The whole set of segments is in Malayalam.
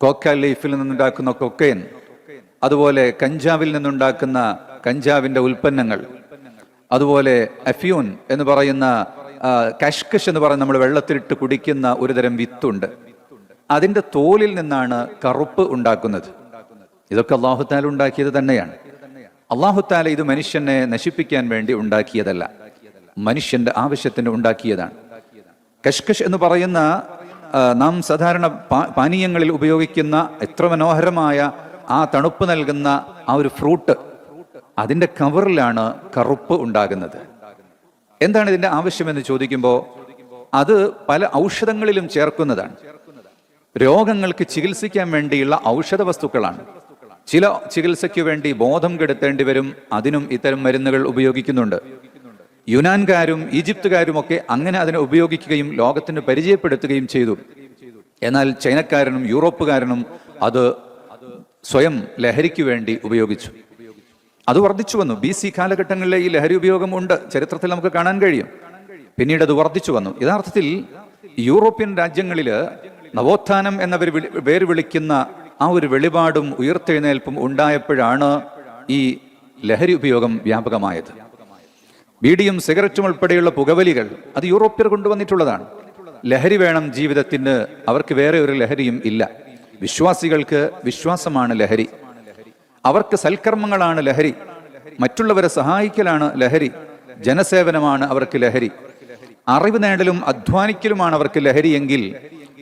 കോക്ക ലീഫിൽ നിന്നുണ്ടാക്കുന്ന കൊക്കൈൻ അതുപോലെ കഞ്ചാവിൽ നിന്നുണ്ടാക്കുന്ന കഞ്ചാവിന്റെ ഉൽപ്പന്നങ്ങൾ അതുപോലെ അഫ്യൂൻ എന്ന് പറയുന്ന കഷ്കഷ് എന്ന് പറയുന്ന നമ്മൾ വെള്ളത്തിലിട്ട് കുടിക്കുന്ന ഒരുതരം വിത്തുണ്ട്. അതിന്റെ തോലിൽ നിന്നാണ് കറുപ്പ് ഉണ്ടാക്കുന്നത്. ഇതൊക്കെ അള്ളാഹുത്താല ഉണ്ടാക്കിയത് തന്നെയാണ്. അള്ളാഹുത്താല ഇത് മനുഷ്യനെ നശിപ്പിക്കാൻ വേണ്ടി ഉണ്ടാക്കിയതല്ല. മനുഷ്യന്റെ ആവശ്യത്തിന് ഉണ്ടാക്കിയതാണ്. കഷ്കഷ് എന്ന് പറയുന്ന നാം സാധാരണ പാനീയങ്ങളിൽ ഉപയോഗിക്കുന്ന എത്ര മനോഹരമായ ആ തണുപ്പ് നൽകുന്ന ആ ഒരു ഫ്രൂട്ട് അതിന്റെ കവറിലാണ് കറുപ്പ് ഉണ്ടാകുന്നത്. എന്താണ് ഇതിന്റെ ആവശ്യമെന്ന് ചോദിക്കുമ്പോൾ അത് പല ഔഷധങ്ങളിലും ചേർക്കുന്നതാണ്. രോഗങ്ങൾക്ക് ചികിത്സിക്കാൻ വേണ്ടിയുള്ള ഔഷധ വസ്തുക്കളാണ്. ചില ചികിത്സയ്ക്ക് വേണ്ടി ബോധം കെടുത്തേണ്ടി വരും അതിനും ഇത്തരം മരുന്നുകൾ ഉപയോഗിക്കുന്നുണ്ട്. യുനാൻകാരും ഈജിപ്തുകാരും ഒക്കെ അങ്ങനെ അതിനെ ഉപയോഗിക്കുകയും ലോകത്തിന് പരിചയപ്പെടുത്തുകയും ചെയ്തു. എന്നാൽ ചൈനക്കാരനും യൂറോപ്പുകാരനും അത് സ്വയം ലഹരിക്ക് വേണ്ടി ഉപയോഗിച്ചു. അത് വർദ്ധിച്ചു വന്നു. ബി സി കാലഘട്ടങ്ങളിലെ ഈ ലഹരി ഉപയോഗം ഉണ്ട്. ചരിത്രത്തിൽ നമുക്ക് കാണാൻ കഴിയും. പിന്നീട് അത് വർദ്ധിച്ചു വന്നു. യഥാർത്ഥത്തിൽ യൂറോപ്യൻ രാജ്യങ്ങളിൽ നവോത്ഥാനം എന്നവർ പേര് വിളിക്കുന്ന ആ ഒരു വെളിപാടും ഉയർത്തെഴുന്നേൽപ്പും ഉണ്ടായപ്പോഴാണ് ഈ ലഹരി ഉപയോഗം വ്യാപകമായത്. ബീഡിയും സിഗരറ്റും ഉൾപ്പെടെയുള്ള പുകവലികൾ അത് യൂറോപ്യർ കൊണ്ടുവന്നിട്ടുള്ളതാണ്. ലഹരി വേണം ജീവിതത്തിന് അവർക്ക് വേറെ ഒരു ലഹരിയും ഇല്ല. വിശ്വാസികൾക്ക് വിശ്വാസമാണ് ലഹരി. അവർക്ക് സൽക്കർമ്മങ്ങളാണ് ലഹരി. മറ്റുള്ളവരെ സഹായിക്കലാണ് ലഹരി. ജനസേവനമാണ് അവർക്ക് ലഹരി. അറിവ് നേടലും അധ്വാനിക്കലുമാണ് അവർക്ക് ലഹരിയെങ്കിൽ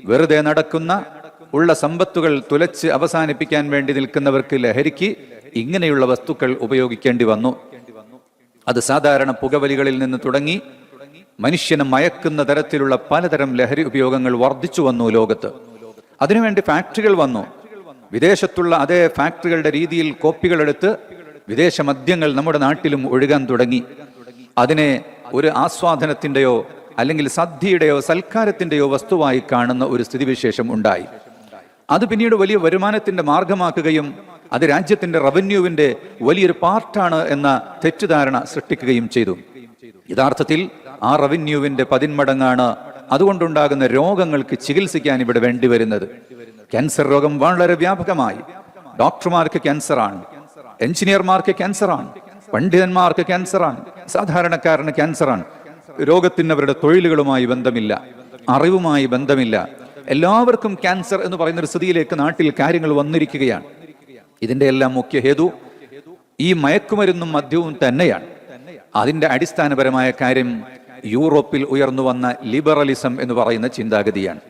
വെറുതെ നടക്കുന്ന ഉള്ള സമ്പത്തുകൾ തുലച്ച് അവസാനിപ്പിക്കാൻ വേണ്ടി നിൽക്കുന്നവർക്ക് ലഹരിക്ക് ഇങ്ങനെയുള്ള വസ്തുക്കൾ ഉപയോഗിക്കേണ്ടി വന്നു. അത് സാധാരണ പുകവലികളിൽ നിന്ന് തുടങ്ങി മനുഷ്യനെ മയക്കുന്ന തരത്തിലുള്ള പലതരം ലഹരി ഉപയോഗങ്ങൾ വർദ്ധിച്ചു വന്നു ലോകത്ത്. അതിനുവേണ്ടി ഫാക്ടറികൾ വന്നു. വിദേശത്തുള്ള അതേ ഫാക്ടറികളുടെ രീതിയിൽ കോപ്പികൾ എടുത്ത് വിദേശ മദ്യങ്ങൾ നമ്മുടെ നാട്ടിലും ഒഴുകാൻ തുടങ്ങി. അതിനെ ഒരു ആസ്വാദനത്തിന്റെയോ അല്ലെങ്കിൽ സദ്യയുടെയോ സൽക്കാരത്തിന്റെയോ വസ്തുവായി കാണുന്ന ഒരു സ്ഥിതിവിശേഷം ഉണ്ടായി. അത് പിന്നീട് വലിയ വരുമാനത്തിന്റെ മാർഗമാക്കുകയും അത് രാജ്യത്തിന്റെ റവന്യൂവിന്റെ വലിയൊരു പാർട്ടാണ് എന്ന തെറ്റിദ്ധാരണ സൃഷ്ടിക്കുകയും ചെയ്തു. യഥാർത്ഥത്തിൽ ആ റവന്യൂവിന്റെ പതിന്മടങ്ങാണ് അതുകൊണ്ടുണ്ടാകുന്ന രോഗങ്ങൾക്ക് ചികിത്സിക്കാൻ ഇവിടെ വേണ്ടിവരുന്നത് ക്യാൻസർ രോഗം വളരെ വ്യാപകമായി. ഡോക്ടർമാർക്ക് ക്യാൻസറാണ്. എഞ്ചിനീയർമാർക്ക് ക്യാൻസറാണ്. പണ്ഡിതന്മാർക്ക് ക്യാൻസറാണ്. സാധാരണക്കാരന് ക്യാൻസറാണ്. രോഗത്തിന് അവരുടെ തൊഴിലുകളുമായി ബന്ധമില്ല. അറിവുമായി ബന്ധമില്ല. എല്ലാവർക്കും ക്യാൻസർ എന്ന് പറയുന്ന ഒരു സ്ഥിതിയിലേക്ക് നാട്ടിൽ കാര്യങ്ങൾ വന്നിരിക്കുകയാണ്. ഇതിന്റെ എല്ലാം മുഖ്യ ഹേതു ഈ മയക്കുമരുന്നും മദ്യവും തന്നെയാണ്. അതിന്റെ അടിസ്ഥാനപരമായ കാര്യം യൂറോപ്പിൽ ഉയർന്നു വന്ന ലിബറലിസം എന്ന് പറയുന്ന ചിന്താഗതിയാണ്.